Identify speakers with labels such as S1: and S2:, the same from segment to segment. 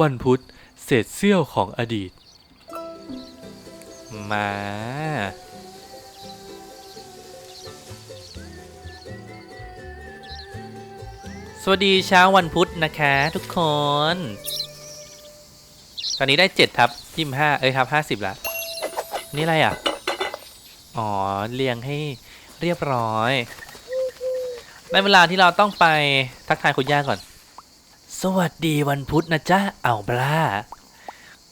S1: วันพุธเศษเสี้ยวของอดีต มา สวัสดีเช้าวันพุธนะคะทุกคน ตอนนี้ได้เจ็ดทับยี่ห้าเอ้ยทับห้าสิบละนี่อะไรอะ อ๋อ เรียงให้เรียบร้อยในเวลาที่เราต้องไปทักทายคุณย่าก่อน สวัสดีวันพุธนะจ๊ะเอาบลา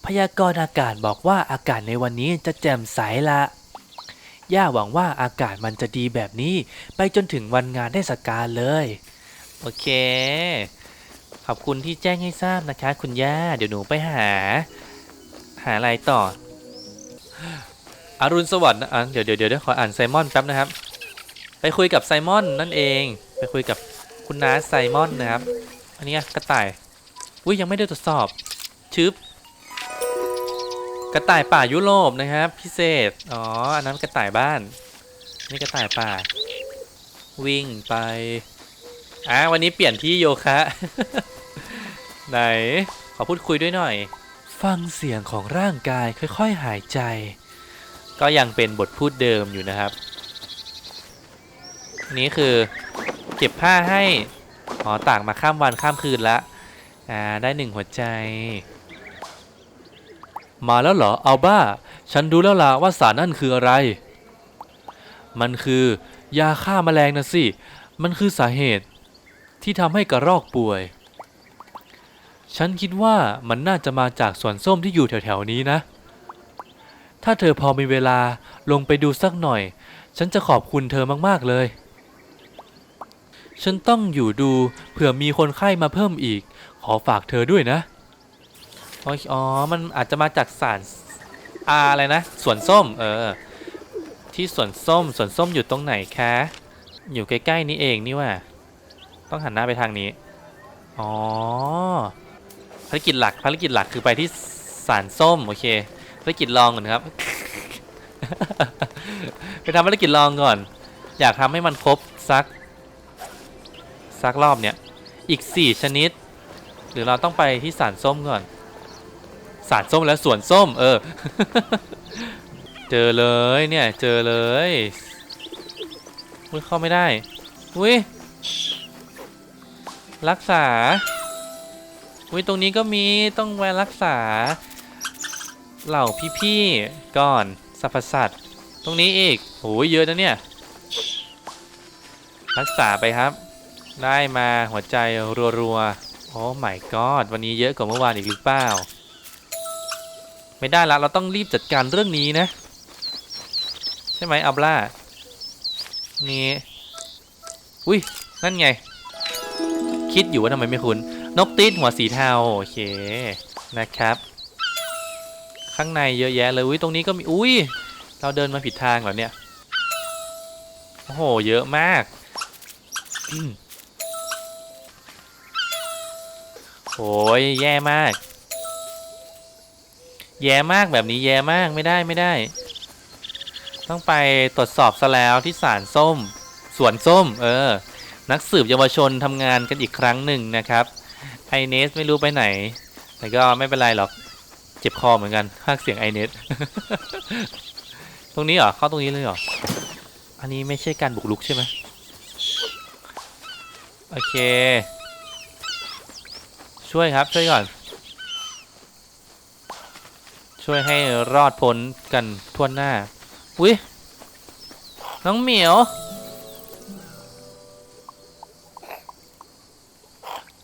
S1: พยากรณ์อากาศบอกว่าอากาศในวันนี้จะแจ่มใสละย่าหวังว่าอากาศมันจะดีแบบนี้ ไปจนถึงวันงานเทศกาลเลย โอเค ขอบคุณที่แจ้งให้ทราบนะคะ คุณย่า เดี๋ยวหนูไปหา หาอะไรต่อ อรุณสวัสดิ์นะอะเดี๋ยวเดี๋ยวเดี๋ยวขออ่านไซมอนแป๊บนะครับ ไปคุยกับไซมอนนั่นเอง ไปคุยกับคุณน้าไซมอนนะครับ อันนี้กระต่ายอุ้ยยังไม่ได้ตรวจสอบชึบกระต่ายป่ายุโรปนะครับ พิเศษ อ๋อ อันนั้นกระต่ายบ้าน นี่กระต่ายป่า วิ่งไป อะวันนี้เปลี่ยนที่โยคะ ไหน ขอพูดคุยด้วยหน่อย ฟังเสียงของร่างกายค่อยๆหายใจ ก็ยังเป็นบทพูดเดิมอยู่นะครับ นี่คือ เก็บผ้าให้ อ๋อต่ากมาข้ามวันข้ามคืนละอ่าได้หนึ่งหัวใจ มาแล้วเหรอเอาบ้า ฉันดูแล้วล่ะว่าสารนั่นคืออะไร มันคือยาฆ่าแมลงนะสิ มันคือสาเหตุที่ทำให้กระรอกป่วย ฉันคิดว่ามันน่าจะมาจากสวนส้มที่อยู่แถวๆนี้นะ ถ้าเธอพอมีเวลาลงไปดูสักหน่อย ฉันจะขอบคุณเธอมากๆเลย ฉันต้องอยู่ดูเผื่อมีคนไข้มาเพิ่มอีก ขอฝากเธอด้วยนะอยอ๋อมันอาจจะมาจากสารอาอะไรนะสวนส้ม เออ ที่สวนส้มสวนส้มอยู่ตรงไหนคะ อยู่ใกล้ๆนี้เองนี่ว่า ต้องหันหน้าไปทางนี้ อ๋อ ภารกิจหลักภารกิจหลักคือไปที่สารส้ม โอเค ภารกิจรองก่อนครับ ไปทำภารกิจรองก่อน อยากทำให้มันครบสัก สักรอบเนี่ย อีก 4 ชนิด หรือเราต้องไปที่สารส้มก่อน สารส้มแล้วสวนส้ม เออ เจอเลยเนี่ย เจอเลยอุ้ยเข้าไม่ได้อุ้ยรักษาอุ้ยตรงนี้ก็มีต้องแวะรักษา เหล่าพี่ๆก่อนสรรพสัตว์ตรงนี้อีกโหเยอะนะเนี่ย รักษาไปครับ ได้มาหัวใจรัวๆ โอ้ my god วันนี้เยอะกว่าเมื่อวานอีกหรือเปล่า ไม่ได้ละเราต้องรีบจัดการเรื่องนี้นะ ใช่ไหมอับล่า นี่ อุ้ย นั่นไง คิดอยู่ว่าทำไมไม่คุ้น นกติดหัวสีเทา โอเค นะครับ ข้างในเยอะแยะเลย อุ้ย ตรงนี้ก็มี อุ้ย เราเดินมาผิดทางเหรอเนี่ย โอ้โห เยอะมาก อืม โอ้ยแย่มาก แย่มากแบบนี้แย่มากไม่ได้ไม่ได้ ต้องไปตรวจสอบซะแล้วที่ศาลส้ม สวนส้ม เออ นักสืบเยาวชนทำงานกันอีกครั้งหนึ่งนะครับไอเนสไม่รู้ไปไหน แต่ก็ไม่เป็นไรหรอกเจ็บคอเหมือนกันภาคเสียงไอเนสตรงนี้เหรอเข้าตรงนี้เลยเหรอ อันนี้ไม่ใช่การบุกรุกใช่ไหมโอเค ช่วยครับช่วยก่อน ช่วยให้รอดพ้นกันทั่วหน้าอุ้ยน้องเหมียว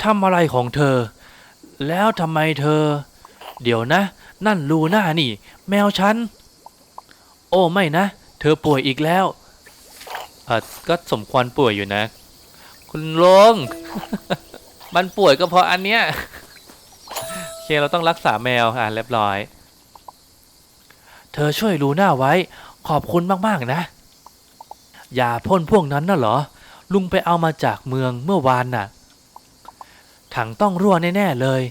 S1: ทำอะไรของเธอ แล้วทำไมเธอ เดี๋ยวนะ นั่นลูน่านี่ แมวฉัน โอ้ไม่นะ เธอป่วยอีกแล้วเออก็สมควรป่วยอยู่นะ คุณลุง มันป่วยก็เพราะอันเนี้ยโอเคเราต้องรักษาแมวอะเรียบร้อย เธอช่วยลูน่าไว้ ขอบคุณมากๆนะยาพ่นพวกนั้นน่ะเหรอ ลุงไปเอามาจากเมืองเมื่อวานน่ะ ถังต้องรั่วแน่ๆเลย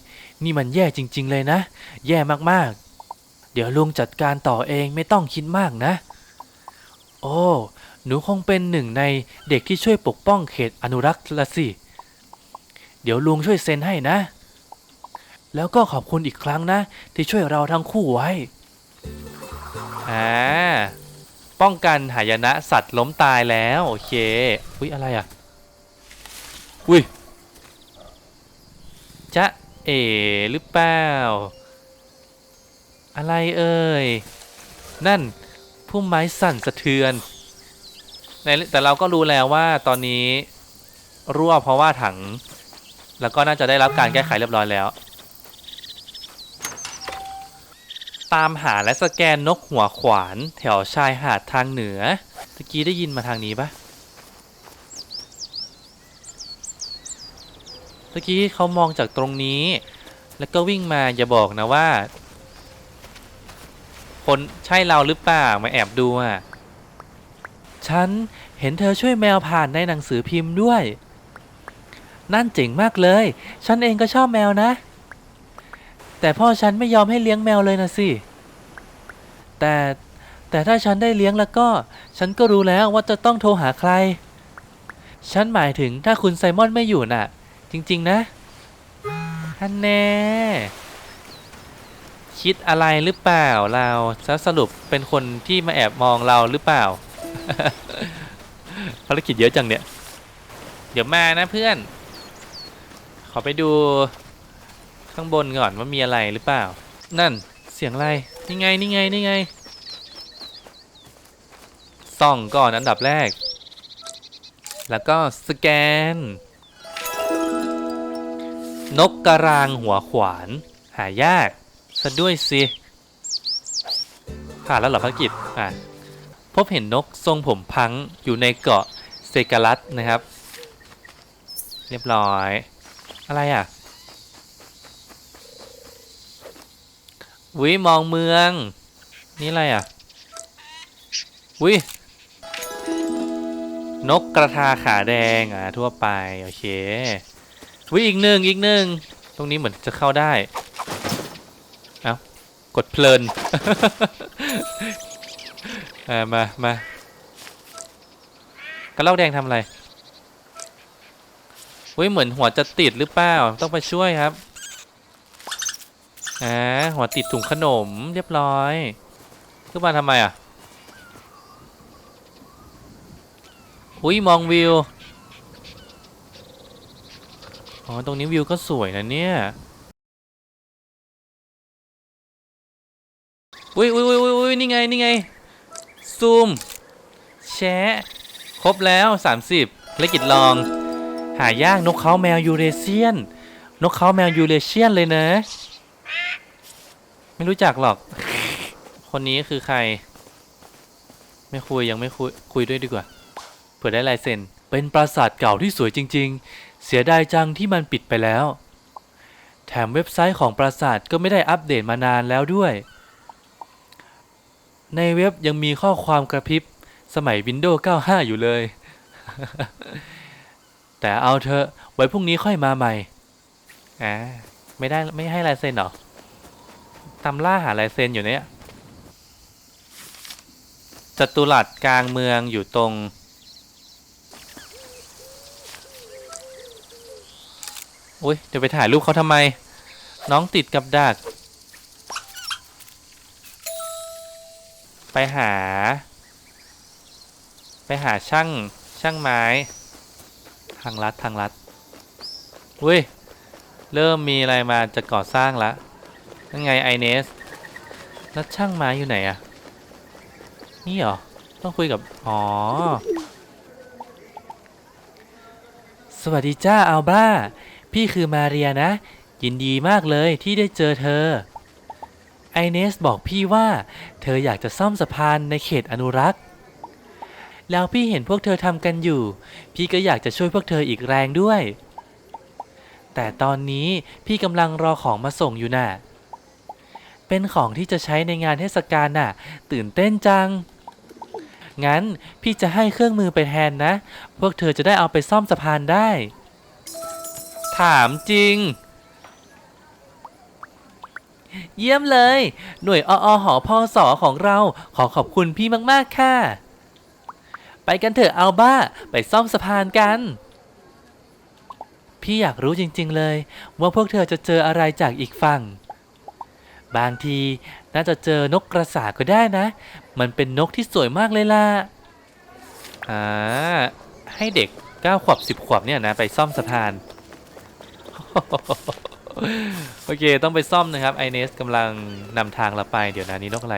S1: นี่มันแย่จริง ๆ เลยนะ แย่มากๆ เดี๋ยวลุงจัดการต่อเองไม่ต้องคิดมากนะ โอ้ หนูคงเป็นหนึ่งในเด็กที่ช่วยปกป้องเขตอนุรักษ์ละสิ เดี๋ยวลุงช่วยเซ็นให้นะ แล้วก็ขอบคุณอีกครั้งนะ ที่ช่วยเราทั้งคู่ไว้อ่าป้องกันหายนะสัตว์ล้มตายแล้ว โอเค อุ้ยอะไรอะ อุ้ยจะเอหรือเปล่า อะไรเอ่ย นั่นพุ่มไม้สั่นสะเทือนในแต่เราก็รู้แล้วว่าตอนนี้รั่วเพราะว่าถัง แล้วก็น่าจะได้รับการแก้ไขเรียบร้อยแล้ว ตามหาและสแกนนกหัวขวาน แถวชายหาดทางเหนือตะกี้ได้ยินมาทางนี้ปะตะกี้เขามองจากตรงนี้ แล้วก็วิ่งมาอย่าบอกนะว่า คนใช่เราหรือเปล่ามาแอบดูอะ ฉันเห็นเธอช่วยแมวผ่านในหนังสือพิมพ์ด้วย นั่นเจ๋งมากเลย ฉันเองก็ชอบแมวนะ แต่พ่อฉันไม่ยอมให้เลี้ยงแมวเลยนะสิ แต่แต่ถ้าฉันได้เลี้ยงแล้วก็ ฉันก็รู้แล้วว่าจะต้องโทรหาใคร ฉันหมายถึงถ้าคุณไซมอนไม่อยู่น่ะ จริง ๆ นะฮันแน่ คิดอะไรหรือเปล่าเราสรุปเป็นคนที่มาแอบมองเราหรือเปล่า ภารกิจเยอะจังเนี่ย เดี๋ยวมานะเพื่อน อไปดูข้างบนก่อนว่ามีอะไรหรือเปล่า นั่นเสียงอะไร นี่ไง นี่ไง นี่ไง ส่องก่อนอันดับแรก แล้วก็สแกน นกกระรางหัวขวาน หายากซะด้วยสิ ผ่านแล้วเหรอภารกิจ อะ พบเห็นนกทรงผมพังอยู่ในเกาะเซกาลัสนะครับ เรียบร้อย อะไรอะวิมองเมือง นี่อะไรอะวินกกระทาขาแดงอะทั่วไป โอเควิอีกหนึ่งอีกหนึ่งตรงนี้เหมือนจะเข้าได้ เอ้ากดเพลินอ่ามา มากระล่าแดงทำอะไร เฮ้ยเหมือนหัวจะติดหรือเปล่า ต้องไปช่วยครับอ่าหัวติดถุงขนมเรียบร้อยขึ้นมาทำไมอะอุ้ยมองวิว อ๋อ ตรงนี้วิวก็สวยนะเนี่ย อุ้ยอุ้ยอุ้ยอุ้ยนี่ไง นี่ไง ซูม แชะ ครบแล้ว 30ภารกิจลอง หายากนกเขาแมวยูเรเซียน นกเขาแมวยูเรเซียนเลยนะ ไม่รู้จักหรอก คนนี้คือใคร ไม่คุยยังไม่คุยคุยด้วยดีกว่าเผื่อได้ลายเซ็นเป็นปราสาทเก่าที่สวยจริง ๆ เสียดายจังที่มันปิดไปแล้ว แถมเว็บไซต์ของปราสาทก็ไม่ได้อัปเดตมานานแล้วด้วย ในเว็บยังมีข้อความกระพริบสมัย Windows 95 อยู่เลย แต่เอาเถอไว้พรุ่งนี้ค่อยมาใหม่อ่าไม่ได้ไม่ให้ลายเซ็นหรอตามล่าหาลายเซ็นอยู่เนี่ยจตุรัสกลางเมืองอยู่ตรง อุ้ยเดี๋ยวไปถ่ายรูปเขาทำไม น้องติดกับดัก ไปหา ไปหาช่างช่างไม้ ทางลัดทางลัดอุ้ย เริ่มมีอะไรมาจะก่อสร้างละยังไงไอเนส แล้วช่างไม้อยู่ไหนอะนี่เหรอ ต้องคุยกับ อ๋อ สวัสดีจ้าอัลบ้า พี่คือมาเรียนะ ยินดีมากเลยที่ได้เจอเธอ ไอเนสบอกพี่ว่า เธออยากจะซ่อมสะพานในเขตอนุรักษ์ แล้วพี่เห็นพวกเธอทำกันอยู่ พี่ก็อยากจะช่วยพวกเธออีกแรงด้วย แต่ตอนนี้พี่กำลังรอของมาส่งอยู่น่ะ เป็นของที่จะใช้ในงานเทศกาลน่ะ ตื่นเต้นจัง งั้นพี่จะให้เครื่องมือไปแทนนะ พวกเธอจะได้เอาไปซ่อมสะพานได้ ถามจริง เยี่ยมเลย หน่วยออหอพอสอของเราขอขอบคุณพี่มาก ๆ ค่ะ ไปกันเถอะเอาบ้า ไปซ่อมสะพานกัน พี่อยากรู้จริงๆเลย ว่าพวกเธอจะเจออะไรจากอีกฝั่ง บางทีน่าจะเจอนกกระสาก็ได้นะ มันเป็นนกที่สวยมากเลยล่ะ อ่า ให้เด็ก9ขวบ10ขวบเนี่ยนะ ไปซ่อมสะพาน โอเค ต้องไปซ่อมนะครับไอเนสกำลังนำทางเราไป เดี๋ยวนะนี่นกอะไร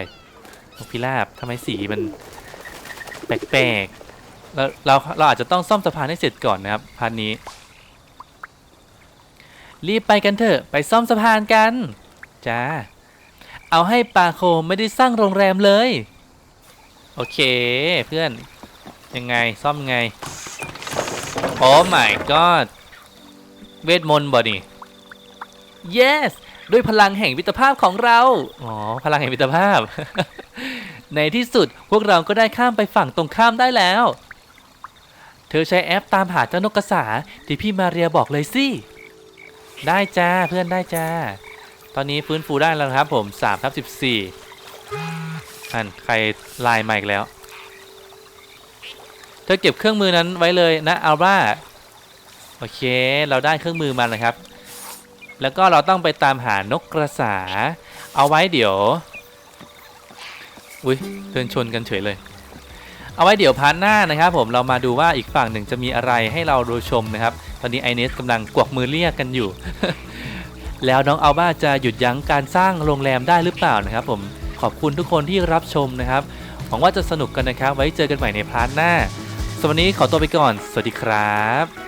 S1: นกพิราบทำไมสีมัน แปลกๆเราเราเราอาจจะต้องซ่อมสะพานให้เสร็จก่อนนะครับพาร์ทนี้ รีบไปกันเถอะไปซ่อมสะพานกันจ้าเอาให้ปาโคไม่ได้สร้างโรงแรมเลย โอเคเพื่อนยังไงซ่อมไงโอ้ my god เวทมนต์บ่นี่ yes ด้วยพลังแห่งมิตรภาพของเรา อ๋อ พลังแห่งมิตรภาพ ในที่สุดพวกเราก็ได้ข้ามไปฝั่งตรงข้ามได้แล้ว เธอใช้แอปตามหาเจ้านกกระสาที่พี่มาเรียบอกเลยสิ ได้จ้าเพื่อนได้จ้า ตอนนี้ฟื้นฟูได้แล้วครับผม3ทับ14อันใครลน์มาอีกแล้ว เธอเก็บเครื่องมือนั้นไว้เลยนะอัลบ้าโอเค เราได้เครื่องมือมาแล้วครับ แล้วก็เราต้องไปตามหานกกระสา เอาไว้เดี๋ยว อุ้ยเดินชนกันเฉยเลย เอาไว้เดี๋ยวพาร์ทหน้านะครับ ผมเรามาดูว่าอีกฝั่งหนึ่งจะมีอะไรให้เราดูชมนะครับ ตอนนี้ไอเนสกำลังกวักมือเรียกกันอยู่ แล้วน้องอัลบ้าจะหยุดยั้งการสร้างโรงแรมได้หรือเปล่านะครับ ผมขอบคุณทุกคนที่รับชมนะครับหวังว่าจะสนุกกันนะครับ ไว้เจอกันใหม่ในพาร์ทหน้าสำหรับวันนี้ขอตัวไปก่อน สวัสดีครับ